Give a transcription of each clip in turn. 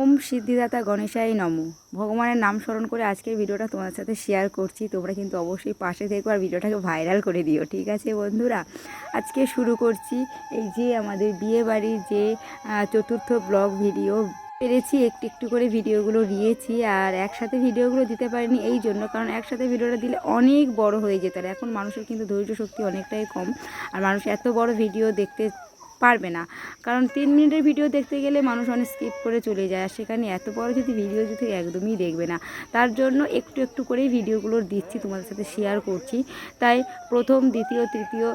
ওম সিদ্ধিদাতা গণেশাই নম। ভগবানের নাম স্মরণ করে আজকের ভিডিওটা তোমাদের সাথে শেয়ার করছি। তোমরা কিন্তু অবশ্যই পাশে থেকো আর ভিডিওটাকে ভাইরাল করে দিও, ঠিক আছে বন্ধুরা? আজকে শুরু করছি এই যে আমাদের বিয়ে বাড়ির যে চতুর্থ ব্লগ ভিডিও পেরেছি একটু একটু করে ভিডিওগুলো দিয়েছি আর একসাথে ভিডিওগুলো দিতে পারিনি এই জন্য, কারণ একসাথে ভিডিওটা দিলে অনেক বড় হয়ে যেত আর এখন মানুষের কিন্তু ধৈর্য শক্তি অনেকটাই কম। আর মানুষ এত বড় ভিডিও দেখতে পারবে না। কারণ তিন মিনিটের ভিডিও দেখতে গেলে মানুষ অনেক স্কিপ করে চলে যায়। আর সেখানে এত বড় যদি ভিডিও যদি একদমই দেখবে না, তার জন্য একটু একটু করেই ভিডিওগুলো দিচ্ছি, তোমাদের সাথে শেয়ার করছি। তাই প্রথম, দ্বিতীয়, তৃতীয়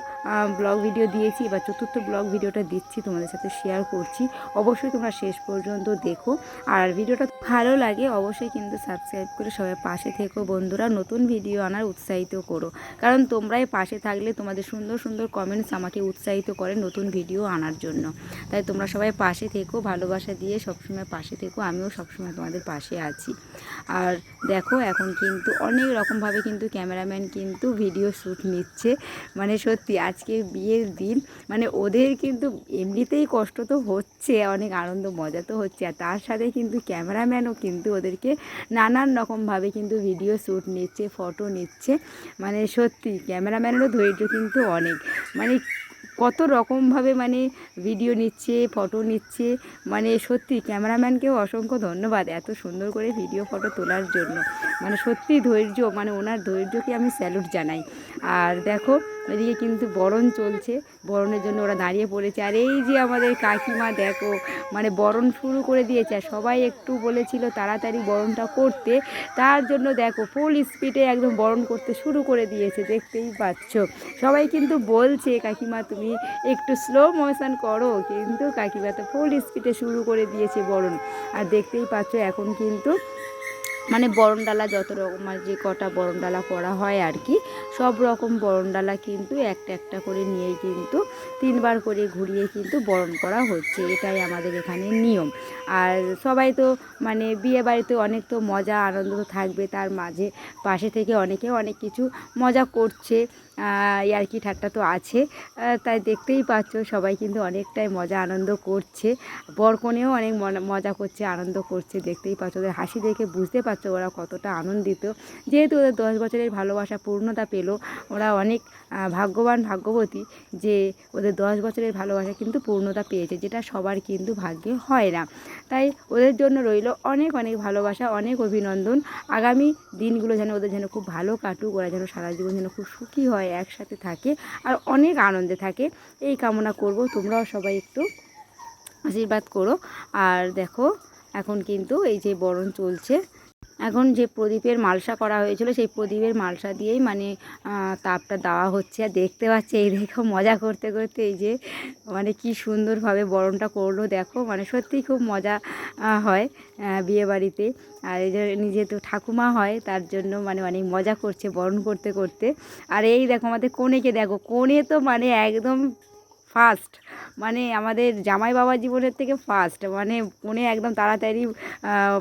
ব্লগ ভিডিও দিয়েছি বা চতুর্থ ব্লগ ভিডিওটা দিচ্ছি, তোমাদের সাথে শেয়ার করছি। অবশ্যই তোমরা শেষ পর্যন্ত দেখো। আর ভিডিওটা ভালো লাগে অবশ্যই কিন্তু সাবস্ক্রাইব করে সবাই পাশে থেকো বন্ধুরা, নতুন ভিডিও আনার উৎসাহিত করো। কারণ তোমরাই পাশে থাকলে তোমাদের সুন্দর সুন্দর কমেন্টস আমাকে উৎসাহিত করে নতুন ভিডিও আনার জন্য। তাই তোমরা সবাই পাশে থেকো, ভালোবাসা দিয়ে সবসময় পাশে থেকো, আমিও সবসময় তোমাদের পাশে আছি। আর দেখো, এখন কিন্তু অনেক রকমভাবে কিন্তু ক্যামেরাম্যান কিন্তু ভিডিও শ্যুট নিচ্ছে। মানে সত্যি, আজকে বিয়ের দিন মানে ওদের কিন্তু এমনিতেই কষ্ট তো হচ্ছে, অনেক আনন্দ, মজা তো হচ্ছে। আর তার সাথে কিন্তু ক্যামেরাম্যানও কিন্তু ওদেরকে নানান রকমভাবে কিন্তু ভিডিও শ্যুট নিচ্ছে ফটো নিচ্ছে। মানে সত্যি ক্যামেরাম্যানেরও ধৈর্য কিন্তু অনেক। মানে কত রকমভাবে মানে ভিডিও নিচ্ছে ফটো নিচ্ছে। মানে সত্যি ক্যামেরাম্যানকেও অসংখ্য ধন্যবাদ এত সুন্দর করে ভিডিও ফটো তোলার জন্য। মানে সত্যি ধৈর্য মানে ওনার ধৈর্যকে আমি স্যালুট জানাই। আর দেখো এদিকে কিন্তু বরণ চলছে। বরণের জন্য ওরা দাঁড়িয়ে পড়েছে। আর এই যে আমাদের কাকিমা, দেখো মানে বরণ শুরু করে দিয়েছে। আর সবাই একটু বলেছিল তাড়াতাড়ি বরণটা করতে। তার জন্য দেখো ফুল স্পিডে একদম বরণ করতে শুরু করে দিয়েছে। দেখতেই পাচ্ছ। সবাই কিন্তু বলছে, কাকিমা, তুমি একটু স্লো মোশন করো। কিন্তু কাকিমা তো ফুল স্পিডে শুরু করে দিয়েছে বরণ। আর দেখতেই পাচ্ছ, এখন কিন্তু মানে বরণডালা যত রকমের যে কটা বরণডালা করা হয় আর কি, সব রকম বরণডালা কিন্তু একটা একটা করে নিয়ে কিন্তু তিনবার করে ঘুরিয়ে কিন্তু বরণ করা হচ্ছে। এটাই আমাদের এখানে নিয়ম। আর সবাই তো মানে বিয়ে বাড়িতে অনেক তো মজা, আনন্দ থাকবে। তার মাঝে, পাশে থেকে অনেকে অনেক কিছু মজা করছে। ইয়ার্কি ঠাট্টা তো আছে। তাই দেখতেই পাচ্ছ সবাই কিন্তু অনেকটাই মজা আনন্দ করছে। বরকনেও অনেক মজা করছে, আনন্দ করছে, দেখতেই পাচ্ছ। ওদের হাসি দেখে বুঝতে পারছ ওরা কতটা আনন্দিত। যেহেতু ওদের দশ বছরের ভালোবাসা, পূর্ণতা পেল, ওরা অনেক ভাগ্যবান, ভাগ্যবতী যে ওদের দশ বছরের ভালোবাসা কিন্তু পূর্ণতা পেয়েছে, যেটা সবার কিন্তু ভাগ্যে হয় না। তাই ওদের জন্য রইল অনেক অনেক ভালোবাসা, অনেক অভিনন্দন। আগামী দিনগুলো যেন ওদের যেন খুব ভালো কাটুক, ওরা যেন সারা জীবন যেন খুব সুখী হয়। একসাথে থাকে আর অনেক আনন্দে থাকে। এই কামনা করব, তোমরাও সবাই একটু আশীর্বাদ করো। আর দেখো, এখন কিন্তু এই যে বরণ চলছে এখন যে প্রদীপের মালসা করা হয়েছিল, সেই প্রদীপের মালসা দিয়েই মানে তাপটা দেওয়া হচ্ছে। আর দেখতে পাচ্ছি, এই দেখো মজা করতে করতে এই যে মানে কি সুন্দরভাবে বরণটা করল। দেখো মানে সত্যিই খুব মজা হয় বিয়েবাড়িতে। আর এই যে নিজে তো ঠাকুমা হয়, তার জন্য মানে অনেক মজা করছে বরণ করতে করতে। আর এই দেখো আমাদের কোনেকে, দেখো, কোনে তো মানে একদম ফার্স্ট মানে আমাদের জামাই বাবা জীবনের থেকে ফার্স্ট মানে উনি একদম তাড়াতাড়ি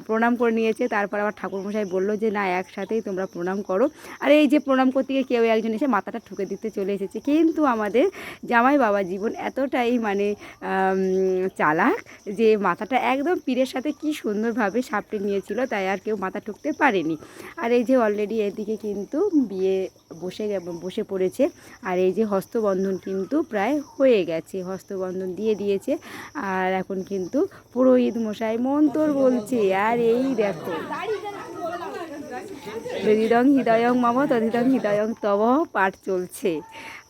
প্রণাম করে নিয়েছে। তারপর আবার ঠাকুরমশাই বলল যে, না, একসাথেই তোমরা প্রণাম করো। আর এই যে প্রণাম করতে গিয়ে কেউ একজন এসে মাথাটা ঠুকে দিতে চলে এসেছে। কিন্তু আমাদের জামাই বাবা জীবন এতটাই মানে চালাক যে মাথাটা একদম পীরের সাথে কি সুন্দরভাবে সাপটে নিয়েছিল, তাই আর কেউ মাথা ঠুকতে পারেনি। আর এই যে অলরেডি এদিকে কিন্তু বিয়ে বসে বসে পড়েছে। আর এই যে হস্তবন্ধন কিন্তু প্রায় হয়ে গেছে, হস্তবন্ধন দিয়ে দিয়েছে। আর এখন কিন্তু পুরোহিত মশাই মন্তর বলছে, আর এই দেখো হৃদয়ং হৃদয়ং মম তদিদং হৃদয়ং তব পাঠ চলছে।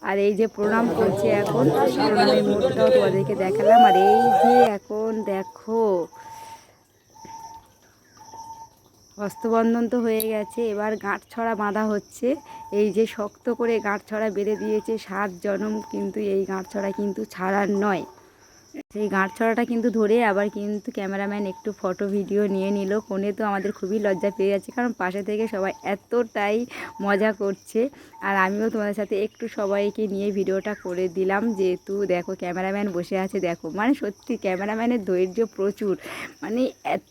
আর এই যে প্রণাম করছে এখন, প্রণামের মুহূর্তটাও তোমাদেরকে দেখালাম। আর এই যে এখন দেখো হস্তবন্ধন তো হয়ে গেছে, এবার গাঁট ছড়া বাঁধা হচ্ছে। এই যে শক্ত করে গাঁট ছড়া বেঁধে দিয়েছে সাত জনম, কিন্তু এই গাঁট ছড়া কিন্তু ছাড়ার নয়। সেই গাঁট ছড়াটা কিন্তু ধরে আবার কিন্তু ক্যামেরাম্যান একটু ফটো, ভিডিও নিয়ে নিল। কোণে তো আমাদের খুবই লজ্জা পেয়ে যাচ্ছে, কারণ পাশে থেকে সবাই এতটাই মজা করছে। আর আমিও তোমাদের সাথে একটু সবাইকে নিয়ে ভিডিওটা করে দিলাম, যেহেতু দেখো ক্যামেরাম্যান বসে আছে, দেখো। মানে সত্যি ক্যামেরাম্যানের ধৈর্য প্রচুর। মানে এত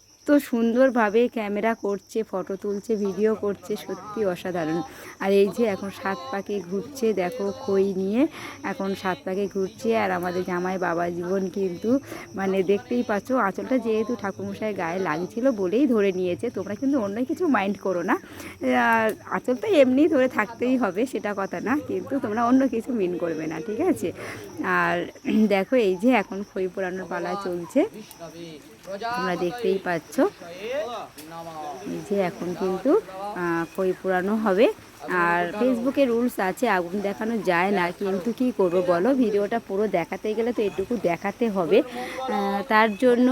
সুন্দরভাবে ক্যামেরা করছে, ফটো তুলছে ভিডিও করছে, সত্যি অসাধারণ। আর এই যে এখন সাত পাকে ঘুরছে, দেখো খই নিয়ে এখন সাত পাকে ঘুরছে। আর আমাদের জামাই বাবা জীবন কিন্তু মানে দেখতেই পাচ্ছ, আঁচলটা যেহেতু ঠাকুরমশাই গায়ে লাগছিল বলেই ধরে নিয়েছে, তোমরা কিন্তু অন্য কিছু মাইন্ড করো না। আর আঁচল তো এমনি ধরে থাকতেই হবে, সেটা কথা না, কিন্তু তোমরা অন্য কিছু মিন করবে না, ঠিক আছে? আর দেখো এই যে এখন খই পোড়ানোর পালা চলছে। তোমরা দেখতেই পাচ্ছ। এই যে এখন কিন্তু খই পোড়ানো হবে। আর ফেসবুকে রুলস আছে, আগুন দেখানো যায় না। কিন্তু কি করব বলো? ভিডিওটা পুরো দেখাতে গেলে তো এটুকু দেখাতে হবে। তার জন্য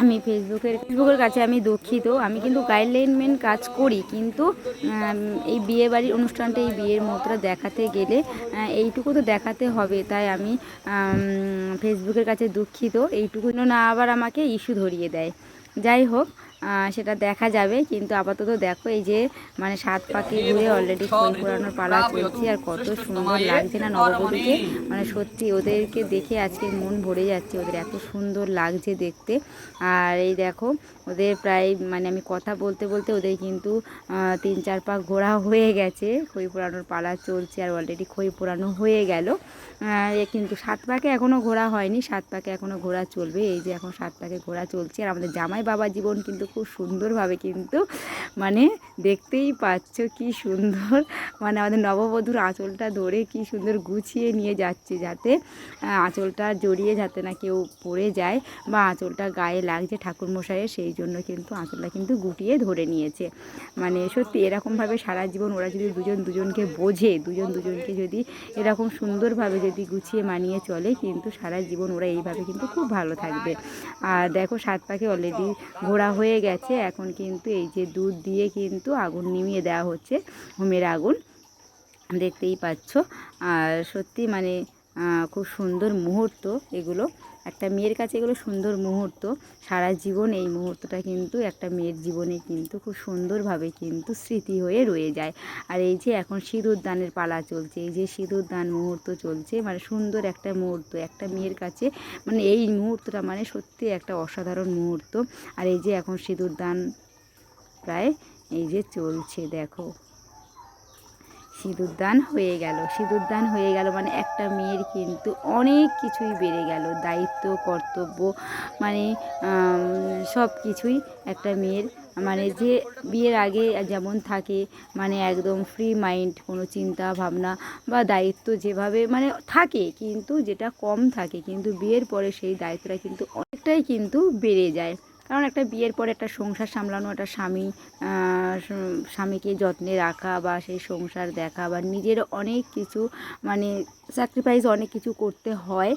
আমি ফেসবুকের ফেসবুকের কাছে আমি দুঃখিত। আমি কিন্তু গাইডলাইন মেন কাজ করি। কিন্তু এই বিয়ে বাড়ির অনুষ্ঠানটা, এই বিয়ের মতটা দেখাতে গেলে এইটুকু তো দেখাতে হবে। তাই আমি ফেসবুকের কাছে দুঃখিত। এইটুকু না আবার আমাকে ইস্যু ধরিয়ে দেয়। যাই হোক সেটা দেখা যাবে। কিন্তু আপাতত দেখো এই যে মানে সাত পাকে ঘুরে অলরেডি খই পোড়ানোর পালা চলছে আর কত সুন্দর লাগছে না নববধূকে মানে সত্যি ওদেরকে দেখে আজকে মন ভরে যাচ্ছে, ওদের এত সুন্দর লাগছে দেখতে। আর এই দেখো, ওদের প্রায় মানে আমি কথা বলতে বলতে ওদের কিন্তু তিন চার পাক ঘোরা হয়ে গেছে। খই পোড়ানোর পালা চলছে আর অলরেডি খই পোড়ানো হয়ে গেল। কিন্তু সাত পাকে এখনও ঘোরা হয়নি, সাত পাকে এখনও ঘোরা চলবে। এই যে এখন সাত পাকে ঘোরা চলছে। আর আমাদের জামাই বাবা জীবন কিন্তু খুব সুন্দরভাবে কিন্তু মানে দেখতেই পাচ্ছ কি সুন্দর। মানে আমাদের নববধূর আঁচলটা ধরে কি সুন্দর গুছিয়ে নিয়ে যাচ্ছে যাতে আঁচলটা জড়িয়ে যাতে না কেউ পড়ে যায় বা আঁচলটা গায়ে লাগছে ঠাকুরমশাইয়ের, সেই জন্য কিন্তু আঁচলটা কিন্তু গুটিয়ে ধরে নিয়েছে। মানে সত্যি এরকমভাবে সারা জীবন ওরা যদি দুজন দুজনকে বোঝে, দুজন দুজনকে যদি এরকম সুন্দরভাবে যদি গুছিয়ে মানিয়ে চলে, কিন্তু সারা জীবন ওরা এইভাবে কিন্তু খুব ভালো থাকবে। আর দেখো সাত পাখি অলরেডি ঘোরা হয়ে গেছে। এখন কিন্তু এই যে দুধ দিয়ে কিন্তু আগুন নিমিয়ে দেওয়া হচ্ছে হোমের আগুন। দেখতেই পাচ্ছ। আর সত্যি মানে খুব সুন্দর মুহূর্ত এগুলো। একটা মেয়ের কাছে এগুলো সুন্দর মুহূর্ত। সারা জীবন এই মুহূর্তটা কিন্তু একটা মেয়ের জীবনে কিন্তু খুব সুন্দরভাবে কিন্তু স্মৃতি হয়ে রয়ে যায়। আর এই যে এখন সিঁদুর দানের পালা চলছে, এই যে সিঁদুর দান মুহূর্ত চলছে মানে সুন্দর একটা মুহূর্ত, একটা মেয়ের কাছে মানে এই মুহূর্তটা মানে সত্যি একটা অসাধারণ মুহূর্ত। আর এই যে এখন সিঁদুর দান প্রায় এই যে চলছে, দেখো। সিঁদুরদান হয়ে গেল। সিঁদুরদান হয়ে গেল মানে একটা মেয়ের কিন্তু অনেক কিছুই বেড়ে গেল। দায়িত্ব, কর্তব্য মানে সব কিছুই একটা মেয়ের মানে যে বিয়ের আগে যেমন থাকে মানে একদম ফ্রি মাইন্ড কোনো চিন্তা ভাবনা বা দায়িত্ব যেভাবে মানে থাকে কিন্তু যেটা কম থাকে, কিন্তু বিয়ের পরে সেই দায়িত্বটা কিন্তু অনেকটাই কিন্তু বেড়ে যায়। কারণ একটা বিয়ের পরে একটা সংসার সামলানো, একটা স্বামী স্বামীকে যত্নে রাখা বা সেই সংসার দেখা বা নিজের অনেক কিছু মানে স্যাক্রিফাইস অনেক কিছু করতে হয়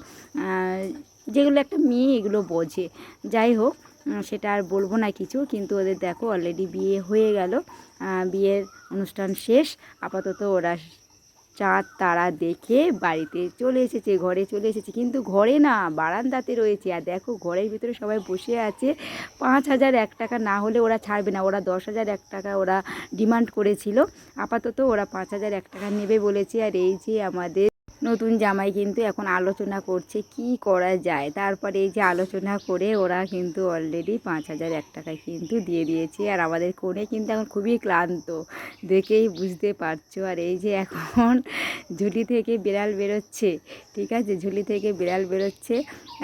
যেগুলো একটা মেয়ে এগুলো বোঝে। যাই হোক সেটা আর বলব না কিছু, কিন্তু ওদের দেখো অলরেডি বিয়ে হয়ে গেল বিয়ের অনুষ্ঠান শেষ, আপাতত ওরা চাঁদ তারা দেখে বাড়িতে চলে এসেছে, ঘরে চলে এসেছে। কিন্তু ঘরে না, বারান্দাতে রয়েছে। আর দেখো, ঘরের ভিতরে সবাই বসে আছে। পাঁচ হাজার এক টাকা না হলে ওরা ছাড়বে না। ওরা দশ হাজার এক টাকা ওরা ডিমান্ড করেছিল। আপাতত ওরা পাঁচ হাজার এক টাকা নেবে বলেছে। আর এই যে আমাদের নতুন জামাই কিন্তু এখন আলোচনা করছে কি করা যায়। তারপরে এই যে আলোচনা করে ওরা কিন্তু অলরেডি পাঁচ হাজার এক টাকায় কিন্তু দিয়ে দিয়েছে। আর আমাদের কোণে কিন্তু এখন খুবই ক্লান্ত। দেখেই বুঝতে পারছ। আর এই যে এখন ঝুলি থেকে বিড়াল বেরোচ্ছে, ঠিক আছে? ঝুলি থেকে বিড়াল বেরোচ্ছে।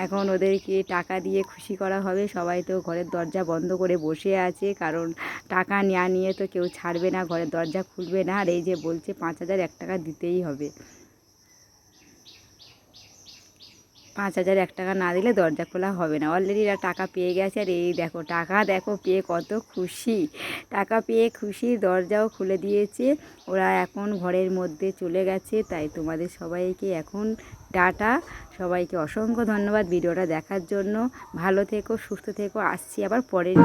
এখন ওদেরকে টাকা দিয়ে খুশি করা হবে। সবাই তো ঘরের দরজা বন্ধ করে বসে আছে। কারণ টাকা নেওয়া নিয়ে তো কেউ ছাড়বে না, ঘরের দরজা খুলবে না। আর এই যে বলছে পাঁচ হাজার এক টাকা দিতেই হবে। পাঁচ হাজার এক টাকা না দিলে দরজা খোলা হবে না। অলরেডি এরা টাকা পেয়ে গেছে আর এই দেখো, টাকা দেখো, পেয়ে কত খুশি। টাকা পেয়ে খুশি, দরজাও খুলে দিয়েছে। ওরা এখন ঘরের মধ্যে চলে গেছে, তাই তোমাদের সবাইকে এখন টাটা। সবাইকে অসংখ্য ধন্যবাদ ভিডিওটা দেখার জন্য। ভালো থেকো, সুস্থ থেকো, আসছি আবার পরের